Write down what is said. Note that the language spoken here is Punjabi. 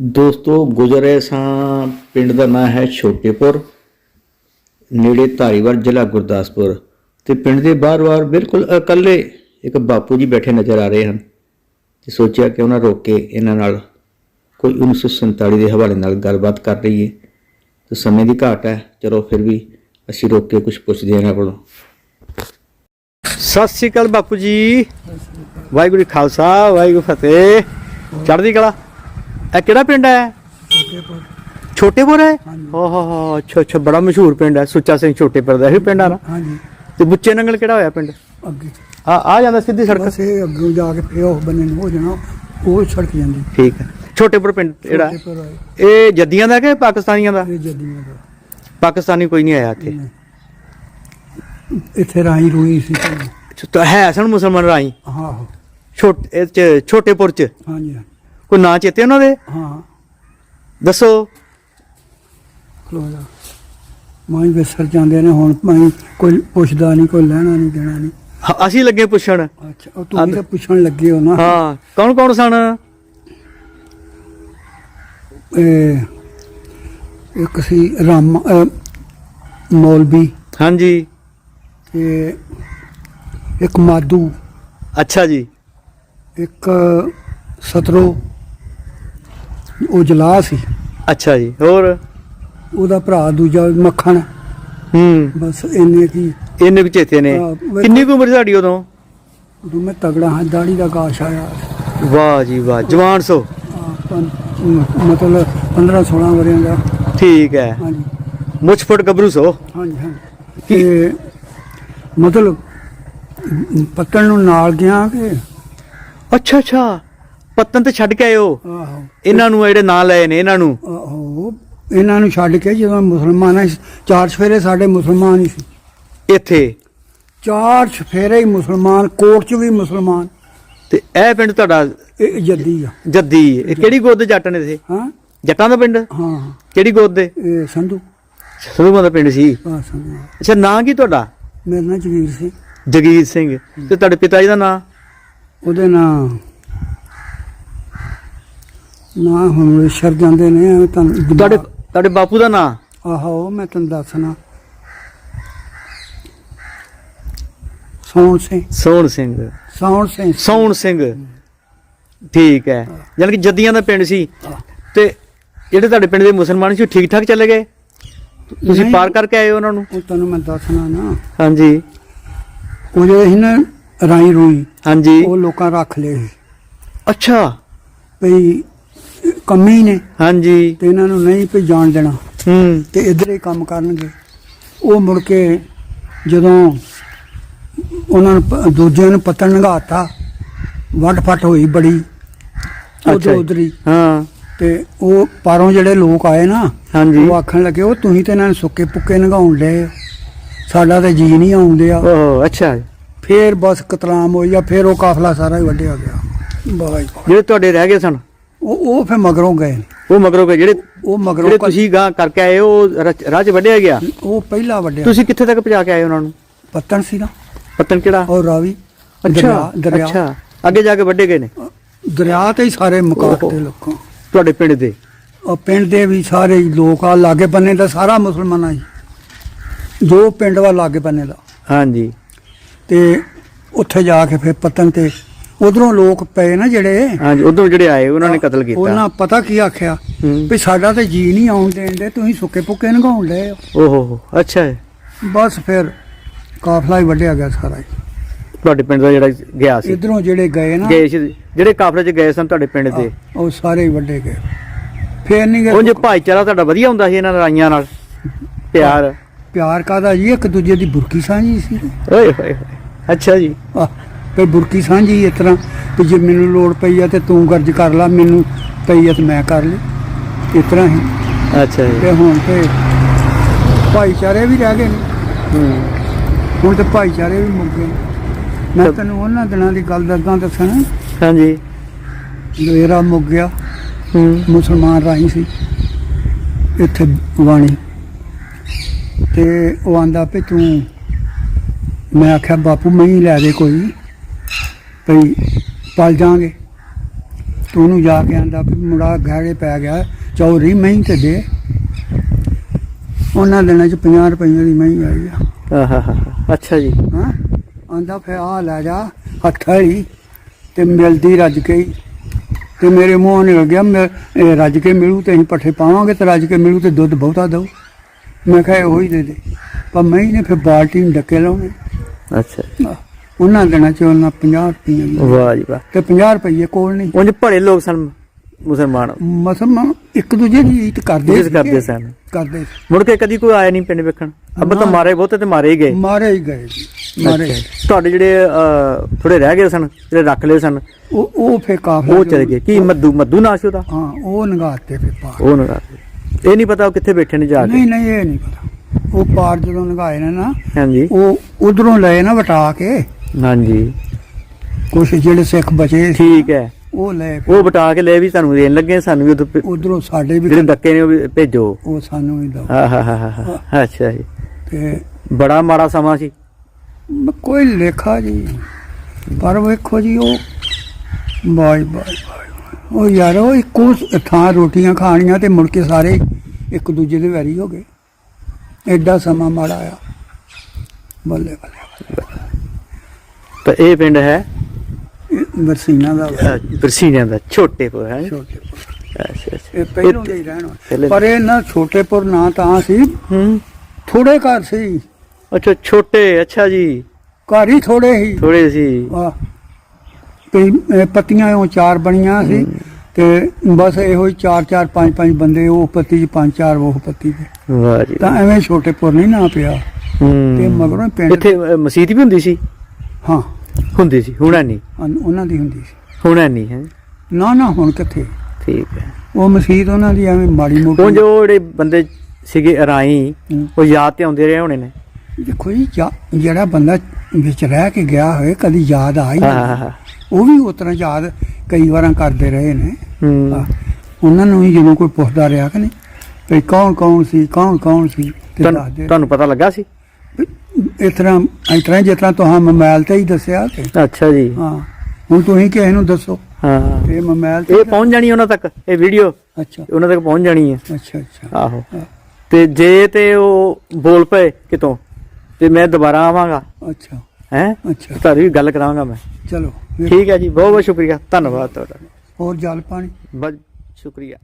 ਦੋਸਤੋ, ਗੁਜਰੇ ਸਾਂ, ਪਿੰਡ ਦਾ ਨਾਂ ਹੈ ਛੋਟੇਪੁਰ, ਨੇੜੇ ਧਾਰੀਵਾਲ ਜ਼ਿਲ੍ਹਾ ਗੁਰਦਾਸਪੁਰ ਤੇ ਪਿੰਡ ਦੇ ਬਾਹਰ-ਬਾਹਰ ਬਿਲਕੁਲ ਇਕੱਲੇ ਇੱਕ ਬਾਪੂ ਜੀ ਬੈਠੇ ਨਜ਼ਰ ਆ ਰਹੇ ਹਨ ਤੇ ਸੋਚਿਆ ਕਿ ਉਹਨਾਂ ਰੋਕ ਕੇ ਇਹਨਾਂ ਨਾਲ ਕੋਈ 1947 ਦੇ ਹਵਾਲੇ ਨਾਲ ਗੱਲਬਾਤ ਕਰ ਲਈਏ। ਤੇ ਸਮੇਂ ਦੀ ਘਾਟ ਹੈ, ਚਲੋ ਫਿਰ ਵੀ ਅਸੀਂ ਰੋਕ ਕੇ ਕੁਝ ਪੁੱਛਦੇ ਹਾਂ ਇਹਨਾਂ ਕੋਲੋਂ। ਸਤਿ ਸ੍ਰੀ ਅਕਾਲ ਬਾਪੂ ਜੀ। ਵਾਹਿਗੁਰੂ ਖਾਲਸਾ, ਵਾਹਿਗੁਰੂ ਫਤਿਹ। ਚੜ੍ਹਦੀ ਕਲਾ। ਇਹ ਕਿਹੜਾ ਪਿੰਡ ਹੈ? ਛੋਟੇਪੁਰ। ਹੈ? ਹੋ ਹੋ ਹੋ ਅੱਛਾ ਅੱਛਾ ਬੜਾ ਮਸ਼ਹੂਰ ਪਿੰਡ ਹੈ। ਸੁੱਚਾ ਸਿੰਘ ਛੋਟੇਪੁਰ ਦਾ ਇਹ ਪਿੰਡ ਆ ਨਾ? ਹਾਂਜੀ। ਤੇ ਬੁੱਚੇ ਨੰਗਲ ਕਿਹੜਾ ਹੋਇਆ ਪਿੰਡ? ਅੱਗੇ। ਆ ਆ ਜਾਂਦਾ ਸਿੱਧੀ ਸੜਕ? ਬਸ ਇਹ ਅੱਗੇ ਜਾ ਕੇ ਫਿਰ ਉਹ ਬੰਨੇ ਨੂੰ ਹੋ ਜਾਣਾ ਉਹ ਸੜਕ ਜਾਂਦੀ। ਠੀਕ ਹੈ। ਛੋਟੇਪੁਰ ਪਿੰਡ ਜਿਹੜਾ? ਹੈ। ਛੋਟੇਪੁਰ ਆਏ, ਇਹ ਜੱਦੀਆਂ ਦਾ ਕਿ ਪਾਕਿਸਤਾਨੀਆਂ ਦਾ? ਇਹ ਜੱਦੀਆਂ ਦਾ। ਪਾਕਿਸਤਾਨੀ ਕੋਈ ਨਹੀਂ ਆਇਆ ਇੱਥੇ। ਇੱਥੇ ਰਾਈ ਰੂਈ ਸੀ ਪਹਿਲਾਂ। ਤਾਂ ਹੈ ਸਨ ਮੁਸਲਮਾਨ ਰਾਈ ਹਾਂ ਹਾਂ, ਛੋਟ ਚ ਛੋਟੇਪੁਰ ਚ? ਹਾਂਜੀ। ਕੋਈ ਨਾਂ ਚੇਤੇ ਉਹਨਾਂ ਦੇ? ਹਾਂ। ਦੱਸੋ। ਖਲੋ ਜਾ। ਮਾਈ ਵਿਸਰ ਜਾਂਦੇ ਨੇ ਹੁਣ ਮਾਈ ਕੋਈ ਪੁੱਛਦਾ ਨਹੀਂ ਕੋਈ ਲੈਣਾ ਨਹੀਂ ਦੇਣਾ ਨਹੀਂ। ਹ- ਅਸੀਂ ਲੱਗੇ ਪੁੱਛਣ। ਅੱਛਾ ਉਹ ਤੁਸੀਂ ਤਾਂ ਪੁੱਛਣ ਲੱਗੇ ਹੋ ਨਾ। ਹਾਂ ਕੌਣ ਕੌਣ ਸਨ? ਇਹ ਇੱਕ ਸੀ ਰਾਮ ਅਹ, ਮੌਲਵੀ। ਹਾਂਜੀ। ਤੇ ਇੱਕ ਮਾਦੂ ਅੱਛਾ ਜੀ। ਇੱਕ ਸਤਰੋ। ਉਹ ਜਲਾ ਸੀ। ਅੱਛਾ ਜੀ ਹੋਰ? ਉਹਦਾ ਭਰਾ ਦੂਜਾ ਮੱਖਣ। ਹੂੰ। ਬਸ ਇੰਨੇ ਕੀ ਇੰਨੇ ਕੁ ਚੇਤੇ ਨੇ। ਹਾਂ, ਵੇਖੋ। ਕਿੰਨੀ ਕੁ ਉਮਰ ਸੀ ਤੁਹਾਡੀ ਉਦੋਂ? ਉਦੋਂ ਮੈਂ ਤਗੜਾ ਹਾਂ ਦਾੜੀ ਦਾ ਗਾਸ਼ ਆਇਆ। ਵਾਹ ਜੀ ਵਾਹ ਜਵਾਨ ਸੋ। ਹਾਂ, ਪੰ- ਮ- ਮਤਲਬ 15 16 ਵਰਿਆਂ ਦਾ। ਠੀਕ ਹੈ। ਹਾਂਜੀ। ਮੁੱਛ ਫੁੱਟ ਗੱਭਰੂ ਸੋ। ਹਾਂਜੀ ਤੇ ਮਤਲਬ ਪੱਤਣ ਨੂੰ ਨਾਲ ਗਿਆ ਕਿ ਅੱਛਾ ਅੱਛਾ। ਪੱਤਨ ਤੇ ਛੱਡ ਕੇ ਹੋ ਆਹੋ। ਇਹਨਾਂ ਨੂੰ ਜਿਹੜੇ ਨਾਂ ਲਏ ਨੇ ਇਹਨਾਂ ਨੂੰ। ਆਹੋ ਇਹਨਾਂ ਨੂੰ ਛੱਡ ਕੇ ਜਦੋਂ ਮੁਸਲਮਾਨਾਂ ਸੀ, ਚਾਰ ਸਫੇਰੇ ਸਾਡੇ ਮੁਸਲਮਾਨ ਹੀ ਸੀ। ਇੱਥੇ? ਚਾਰ ਸਫੇਰੇ ਹੀ ਮੁਸਲਮਾਨ ਕੋਟ ਚ ਵੀ ਮੁਸਲਮਾਨ। ਤੇ ਇਹ ਪਿੰਡ ਤੁਹਾਡਾ ਇਹ ਜੱਦੀ ਆ। ਜੱਦੀ ਇਹ ਕਿਹੜੀ ਗੋਦ ਦੇ ਜੱਟ ਨੇ ਤੁਸੀਂ ਹਾਂ। ਜੱਟਾਂ ਦਾ ਪਿੰਡ? ਹਾਂ। ਕਿਹੜੀ ਗੋਦ ਦੇ? ਇਹ ਸੰਧੂ। ਸਰੂਮਾ ਦਾ ਪਿੰਡ ਸੀ। ਆ ਸੰਧੂ ਅੱਛਾ ਨਾਂ ਕੀ ਤੁਹਾਡਾ? ਮੇਰਾ ਨਾਂ ਜਗੀਰ ਸੀ ਜਗੀਰ ਸਿੰਘ। ਤੇ ਤੁਹਾਡੇ ਪਿਤਾ ਜੀ ਦਾ ਨਾਂ? ਉਹਦੇ ਨਾਂ ਨਾ ਹੁਣ ਵਿਸ਼ਰ ਜਾਂਦੇ ਨੇ ਐਵੇਂ ਤੁਹਾਨੂੰ ਤੁਹਾਡੇ ਤੁਹਾਡੇ ਬਾਪੂ ਦਾ ਨਾਂ? ਆਹੋ ਮੈਂ ਤੈਨੂੰ ਦੱਸਣਾ। ਸੌਣ ਸਿੰਘ। ਸੋਹਣ ਸਿੰਘ। ਸੌਣ ਸਿੰਘ। ਸੋਹਣ ਸਿੰਘ। ਠੀਕ ਹੈ। ਯਾਨੀ ਕਿ ਜੱਦੀਆਂ ਦਾ ਪਿੰਡ ਸੀ। ਤੇ ਜਿਹੜੇ ਤੁਹਾਡੇ ਪਿੰਡ ਦੇ ਮੁਸਲਮਾਨ ਸੀ ਠੀਕ ਠਾਕ ਚੱਲੇ ਗਏ? ਤੁਸੀਂ। ਪਾਰ ਕਰਕੇ ਆਏ ਉਹਨਾਂ ਨੂੰ? ਉਹ ਤੈਨੂੰ ਮੈਂ ਦੱਸਣਾ ਨਾ। ਹਾਂਜੀ। ਉਹ ਜਿਹੜੇ ਸੀ ਨਾ ਰਾਈ ਰੂਈ ਹਾਂਜੀ। ਉਹ ਲੋਕਾਂ ਰੱਖ ਲਏ ਅੱਛਾ। ਭਈ ਕੰਮੀ ਨੇ। ਹਾਂਜੀ। ਤੇ ਇਹਨਾਂ ਨੂੰ ਨਹੀਂ ਭਈ ਜਾਣ ਦੇਣਾ। ਹੂੰ। ਤੇ ਇਧਰ ਹੀ ਕੰਮ ਕਰਨਗੇ। ਉਹ ਮੁੜ ਕੇ ਜਦੋਂ ਉਹਨਾਂ ਨੂੰ ਦੂਜਿਆਂ ਨੂੰ ਪਤਨ ਲੰਘਾਤਾ ਵੱਡ ਫੱਟ ਹੋਈ ਬੜੀ। ਅੱਛਾ ਉਧਰ ਜੀ। ਹੀ। ਤੇ ਉਹ ਪਾਰੋਂ ਜਿਹੜੇ ਲੋਕ ਆਏ ਨਾ ਹਾਂਜੀ। ਉਹ ਆਖਣ ਲੱਗੇ ਉਹ ਤੁਸੀਂ ਤੇ ਇਹਨਾਂ ਨੂੰ ਸੁੱਕੇ ਪੁੱਕੇ ਨਗਾਉਣ ਲਏ ਸਾਡਾ ਤੇ ਜੀ ਨਹੀਂ ਆਉਂਦੇ ਆ ਓਹ ਅੱਛਾ। ਫੇਰ ਬਸ ਕਤਲਾਮ ਹੋਈ ਆ ਫੇਰ ਉਹ ਕਾਫਲਾ ਸਾਰਾ ਹੀ ਵੱਢਿਆ ਗਿਆ। ਬਾਈ ਜਿਹੜੇ ਤੁਹਾਡੇ ਰਹਿ ਗਏ ਸਨ ਉਹ ਉਹ ਫੇਰ ਮਗਰੋਂ ਗਏ। ਉਹ ਮਗਰੋਂ ਗਏ ਜਿਹੜੇ ਉਹ ਮਗਰੋਂ ਜਿਹੜੇ ਤੁਸੀਂ ਗਾਂ ਕਰਕੇ ਆਏ ਉਹ ਰ- ਰਾਹ 'ਚ ਵੱਢਿਆ ਗਿਆ? ਉਹ ਪਹਿਲਾ ਵੱਢਿਆ। ਤੁਸੀਂ ਕਿੱਥੇ ਤੱਕ ਪਹੁੰਚਾ ਕੇ ਆਏ ਉਹਨਾਂ ਨੂੰ? ਪੱਤਣ ਸੀ ਨਾ। ਪਤਨ ਕਿਹੜਾ? ਔਰ ਰਾਵੀ। ਅੱਛਾ ਦਰਿਆ ਦਰਿਆ। ਅੱਛਾ। ਅੱਗੇ ਜਾ ਕੇ ਵੱਢੇ ਗਏ ਨੇ? ਦਰਿਆ ਤੇ ਹੀ ਸਾਰੇ ਮੁਕਾਟ ਦੇ ਲੋਕਾਂ। ਤੁਹਾਡੇ ਪਿੰਡ ਦੇ? ਉਹ ਪਿੰਡ ਦੇ ਵੀ ਸਾਰੇ ਹੀ ਲੋਕ ਆ ਲਾਗੇ ਬੰਨੇ ਦਾ ਸਾਰਾ ਮੁਸਲਮਾਨਾਂ ਹੀ ਜੋ। ਪਿੰਡ ਵਾ ਲਾਗੇ ਬੰਨੇ ਦਾ। ਹਾਂਜੀ। ਤੇ ਉੱਥੇ ਜਾ ਕੇ ਫਿਰ ਪਤਨ ਤੇ ਉਧਰੋਂ ਲੋਕ ਪਏ ਨਾ ਜਿਹੜੇ। ਹਾਂਜੀ ਉਧਰੋਂ ਜਿਹੜੇ ਆਏ ਉਹਨਾਂ ਨੇ ਕਤਲ ਕੀਤਾ। ਉਹਨਾਂ ਪਤਾ ਕੀ ਆਖਿਆ? ਹੂੰ। ਵੀ ਸਾਡਾ ਤੇ ਜੀ ਨਹੀਂ ਆਉਣ ਦੇਣ ਦੇ ਤੁਸੀਂ ਸੁੱਕੇ ਪੁੱਕੇ ਨਗਾਉਣ ਲਏ ਹੋ। ਓਹੋ ਹੋ ਅੱਛਾ ਹੈ। ਬਸ ਫਿਰ ਕਾਫਲਾ ਹੀ ਵੱਢਿਆ ਗਿਆ ਸਾਰਾ ਹੀ ਤੁਹਾਡੇ ਪਿੰਡ ਦਾ ਜਿਹੜਾ ਗਿਆ ਸੀ? ਇਧਰੋਂ ਜਿਹੜੇ ਗਏ ਨਾ। ਗਏ ਸੀ ਜਿਹੜੇ ਕਾਫਲੇ 'ਚ ਗਏ ਸਨ ਤੁਹਾਡੇ ਪਿੰਡ ਦੇ? ਉਹ ਸਾਰੇ ਹੀ ਵੱਢੇ ਗਏ। ਫੇਰ ਨਹੀਂ ਉਹ ਗਏ ਜੇ ਭਾਈਚਾਰਾ ਤੁਹਾਡਾ ਵਧੀਆ ਹੁੰਦਾ ਸੀ ਇਹਨਾਂ ਲੜਾਈਆਂ ਨਾਲ? ਪਿਆਰ? ਪਿਆਰ ਕਾਦਾ ਜੀ? ਇੱਕ ਦੂਜੇ ਦੀ ਬੁਰਕੀ ਸਾਂਝੀ ਸੀ। ਓਏ ਹੋਏ ਹੋਏ ਅੱਛਾ ਜੀ। ਆਹ ਤੇ ਬੁਰਕੀ ਸਾਂਝੀ ਇਸ ਤਰ੍ਹਾਂ ਵੀ ਜੇ ਮੈਨੂੰ ਲੋੜ ਪਈ ਆ ਤੇ ਤੂੰ ਗਰਜ ਕਰ ਲੈ ਮੈਨੂੰ ਪਈ ਆ ਤੇ ਮੈਂ ਕਰ ਲਈ ਇਸ ਤਰ੍ਹਾਂ ਹੀ। ਅੱਛਾ ਜੀ। ਤੇ ਹੁਣ ਤੇ ਭਾਈਚਾਰੇ ਵੀ ਰਹਿ ਗਏ ਨੇ। ਹੂੰ। ਹੁਣ ਤੇ ਭਾਈਚਾਰੇ ਵੀ ਮੁੱਕ ਗਏ ਮੈਂ ਤੈਨੂੰ ਉਹਨਾਂ ਦਿਨਾਂ ਦੀ ਗੱਲ ਦੱਸਾਂ। ਦੱਸਣਾ ਹਾਂਜੀ। ਲੇਰਾ ਮੁੱਕ ਗਿਆ। ਹੂੰ। ਮੁਸਲਮਾਨ ਰਾਹੀਂ ਸੀ। ਇੱਥੇ ਵਾਣੀ। ਤੇ ਉਹ ਆਂਦਾ ਵੀ ਤੂੰ ਮੈਂ ਆਖਿਆ ਬਾਪੂ ਮੈਂ ਹੀ ਲੈ ਦੇ ਕੋਈ। ਭਈ ਪਲ ਜਾਾਂਗੇ ਤੇ ਉਹਨੂੰ ਜਾ ਕੇ ਆਂਦਾ ਵੀ ਮੁੰਡਾ ਗਾੜੇ ਪੈ ਗਿਆ ਚੌਰੀ ਮਹੀਂ ਤੇ ਦੇ। ਉਹਨਾਂ ਦਿਨਾਂ ਚ 50 ਰੁਪਏ ਦੀ ਮਹੀਂ ਆਈ ਆ। ਆਹਾ ਅੱਛਾ ਜੀ। ਹਾਂ? ਆਂਦਾ ਫੇ ਆ ਲੈ ਜਾ ਹੱਥੜੀ ਤੇ ਮਿਲਦੀ ਰੱਜ ਕੇ ਤੇ ਮੇਰੇ ਮੂੰਹੋਂ ਨਿਕਲ ਗਿਆ ਮੈਂ ਰੱਜ ਕੇ ਮਿਲੂ ਤੇ ਅਸੀਂ ਪੱਠੇ ਪਾਵਾਂਗੇ ਤੇ ਰੱਜ ਕੇ ਮਿਲੂ ਤੇ ਦੁੱਧ ਬਹੁਤਾ ਦਊ। ਮੈਂ ਕਿਹਾ ਹੀ ਦੇ ਦੇ। ਪਰ ਮੈਂ ਨੇ ਫਿਰ ਬਾਲਟੀ ਨੂੰ ਡੱਕੇ ਲਾਉਣੇ। ਅੱਛਾ ਉਹਨਾਂ ਦਿਨਾਂ ਚ ਉਹਨਾਂ 50 ਰੁਪਏ ਦੀ ਵਾਹ ਜੀ ਵਾਹ। ਤੇ 50 ਰੁਪਏ ਕੋਲ ਨਹੀਂ। ਉਂਝ ਭੜੇ ਲੋਕ ਸਨ ਮੁਸਲਮਾਨ। ਮਸਲਮਾਨ ਇੱਕ ਦੂਜੇ ਦੀ ਇੱਜ਼ਤ ਕਰਦੇ ਇੱਜ਼ਤ ਕਰਦੇ। ਸਨ। ਕਰਦੇ। ਮੁੜ ਕੇ ਕਦੀ ਕੋਈ ਆਇਆ ਨਹੀਂ ਪਿੰਡ ਵੇਖਣ। ਅੱਬਾ ਤਾਂ। ਮਾਰੇ ਬਹੁਤੇ ਤੇ ਮਾਰੇ ਹੀ ਗਏ। ਮਾਰੇ ਹੀ ਗਏ ਮਾਰੇ। ਤੁਹਾਡੇ ਜਿਹੜੇ ਥੋੜੇ ਰਹਿ ਗਏ ਸਨ ਜਿਹੜੇ ਰੱਖ ਲਏ ਸਨ ਉਹ ਉਹ ਫੇ ਕਾਫੀ ਉਹ ਚਲੇ ਗਏ। ਕੀ ਮੱਦੂ ਮੱਦੂ ਨਾ ਸੀ ਉਹਦਾ? ਹਾਂ ਉਹ ਨਗਾਤੇ ਫੇ ਪਾਰ। ਉਹ ਨਾ ਇਹ ਨਹੀਂ ਪਤਾ ਉਹ ਕਿੱਥੇ ਬੈਠੇ ਨੇ ਜਾ ਕੇ। ਨਹੀਂ ਨਹੀਂ ਇਹ ਨਹੀਂ ਪਤਾ। ਉਹ ਪਾਰ ਜਦੋਂ ਨਗਾਏ ਨੇ ਨਾ ਹਾਂਜੀ। ਉਹ ਉਧਰੋਂ ਲਏ ਨਾ ਵਟਾ ਕੇ। ਹਾਂਜੀ। ਕੁਛ ਜਿਹੜੇ ਸਿੱਖ ਬਚੇ ਸੀ ਠੀਕ ਹੈ। ਉਹ ਲੈ ਉਹ ਬਟਾ ਕੇ ਲੈ ਵੀ ਸਾਨੂੰ ਦੇਣ ਲੱਗੇ ਸਾਨੂੰ ਵੀ ਉਦੋਂ ਭੇ- ਉਧਰੋਂ ਸਾਡੇ ਵੀ ਜਿਹੜੇ ਡੱਕੇ ਨੇ ਉਹ ਵੀ ਭੇਜੋ। ਉਹ ਸਾਨੂੰ ਵੀ ਦੋ ਆਹਾ ਹਾ ਹਾ ਹਾ ਅੱਛਾ ਜੀ। ਤੇ ਬੜਾ ਮਾੜਾ ਸਮਾਂ ਸੀ। ਮ- ਕੋਈ ਲੇਖਾ ਜੀ ਪਰ ਵੇਖੋ ਜੀ ਉਹ ਬਾਈ ਬਾਈ ਬਾਈ ਉਹ ਯਾਰ ਉਹ ਇੱਕੋ ਸ- ਥਾਂ ਰੋਟੀਆਂ ਖਾਣੀਆਂ ਤੇ ਮੁੜ ਕੇ ਸਾਰੇ ਇੱਕ ਦੂਜੇ ਦੇ ਵੈਰੀ ਹੋ ਗਏ। ਐਡਾ ਸਮਾਂ ਮਾੜਾ ਆ। ਬੱਲੇ ਬੱਲੇ। ਤਾਂ ਇਹ ਪਿੰਡ ਹੈ? ਬਰਸੀਨਾ ਦਾ। ਬਰਸੀਨਿਆਂ ਦਾ ਛੋਟੇਪੁਰ ਹੈ ਛੋਟੇ ਅੱਛਾ ਅੱਛਾ। ਇਹ ਪਹਿਲੋਂ ਦੇ ਹੀ ਰਹਿਣ ਪਰ ਇਹ ਨਾ ਛੋਟੇਪੁਰ ਨਾ ਤਾਂ ਸੀ ਹੂੰ। ਥੋੜੇ ਘਰ ਸੀ। ਅੱਛਾ ਛੋਟੇ ਅੱਛਾ ਜੀ। ਘਰ ਹੀ ਥੋੜੇ ਸੀ। ਥੋੜੇ ਸੀ। ਇਹ ਪੱਤੀਆਂ ਉਹ ਚਾਰ ਬਣੀਆਂ ਸੀ ਤੇ ਬਸ ਇਹੋ ਹੀ ਚਾਰ ਚਾਰ ਪੰਜ ਪੰਜ ਬੰਦੇ ਉਹ ਪੱਤੀ ਪੰਜ ਚਾਰ ਉਹ ਪੱਤੀ ਦੇ ਵਾਹ ਜੀ। ਤਾਂ ਐਵੇਂ ਛੋਟੇਪੁਰ ਨਹੀਂ ਨਾ ਪਿਆ। ਤੇ ਹੂੰ ਮਗਰੋਂ ਪਿੰਡ ਇੱਥੇ ਮਸਜਿਦ ਵੀ ਹੁੰਦੀ ਸੀ? ਹਾਂ। ਹੁੰਦੀ ਸੀ ਹੁਣਾ ਨਹੀਂ। ਉਹਨਾਂ ਦੀ ਹੁੰਦੀ ਸੀ। ਹੁਣਾ ਨਹੀਂ ਹੈ। ਨਾ ਨਾ ਹੁਣ ਕਿੱਥੇ? ਠੀਕ ਹੈ। ਉਹ ਮਸਜਿਦ ਉਹਨਾਂ ਦੀ ਐਵੇਂ ਮਾੜੀ ਮੋਟੀ ਜੋ ਜਿਹੜੇ ਬੰਦੇ ਸੀਗੇ ਅਰਾਈ ਹੂੰ। ਉਹ ਯਾਦ ਤੇ ਆਉਂਦੇ ਰਹੇ ਹੋਣੇ ਨੇ। ਦੇਖੋ ਜੀ ਜਾ- ਜਿਹੜਾ ਬੰਦਾ ਵਿੱਚ ਰਹਿ ਕੇ ਗਿਆ ਹੋਵੇ ਕਦੀ ਯਾਦ ਆ ਹੀ ਹਾਂ। ਹਾਂ ਹਾਂ। ਉਹ ਵੀ ਉਸ ਤਰ੍ਹਾਂ ਯਾਦ ਕਈ ਵਾਰਾਂ ਕਰਦੇ ਰਹੇ ਨੇ। ਹੂੰ। ਆਹ, ਉਹਨਾਂ ਨੂੰ ਵੀ ਜਦੋਂ ਕੋਈ ਪੁੱਛਦਾ ਰਿਹਾ ਕਿ ਨਹੀਂ ਵੀ ਕੌਣ ਕੌਣ ਸੀ ਕੌਣ ਕੌਣ ਸੀ ਤੇ ਤੁਹਾਨੂੰ ਦੱਸਦੇ ਤੁਹਾਨੂੰ ਪਤਾ ਲੱਗਾ ਸੀ? ਇਸ ਤਰ੍ਹਾਂ ਇਸ ਤਰ੍ਹਾਂ ਜਿਸ ਤਰ੍ਹਾਂ ਤੁਹਾਂ ਮੋਬਾਈਲ ਤੇ ਹੀ ਦੱਸਿਆ ਤੇ। ਅੱਛਾ ਜੀ। ਹਾਂ। ਹੁਣ ਤੁਸੀਂ ਕਿਸੇ ਨੂੰ ਦੱਸੋ। ਹਾਂ। ਇਹ ਮੋਬਾਈਲ ਤੇ ਇਹ ਪਹੁੰਚ ਜਾਣੀ ਉਹਨਾਂ ਤੱਕ ਇਹ ਵੀਡੀਓ ਅੱਛਾ। ਉਹਨਾਂ ਤੱਕ ਪਹੁੰਚ ਜਾਣੀ ਹੈ। ਅੱਛਾ ਅੱਛਾ। ਆਹੋ। ਤੇ ਜੇ ਤੇ ਉਹ ਬੋਲ ਪਏ ਕਿਤੋਂ ਤੇ ਮੈਂ ਦੁਬਾਰਾ ਆਵਾਂਗਾ। ਅੱਛਾ। ਹੈ? ਅੱਛਾ। ਤੁਹਾਡੀ ਵੀ ਗੱਲ ਕਰਾਵਾਂਗਾ ਮੈਂ। ਚਲੋ। ਠੀਕ ਹੈ ਜੀ ਬਹੁਤ ਬਹੁਤ ਸ਼ੁਕਰੀਆ। ਧੰਨਵਾਦ ਤੁਹਾਡਾ। ਹੋਰ ਜਲ ਪਾਣੀ? ਬਹੁਤ ਸ਼ੁਕਰੀਆ।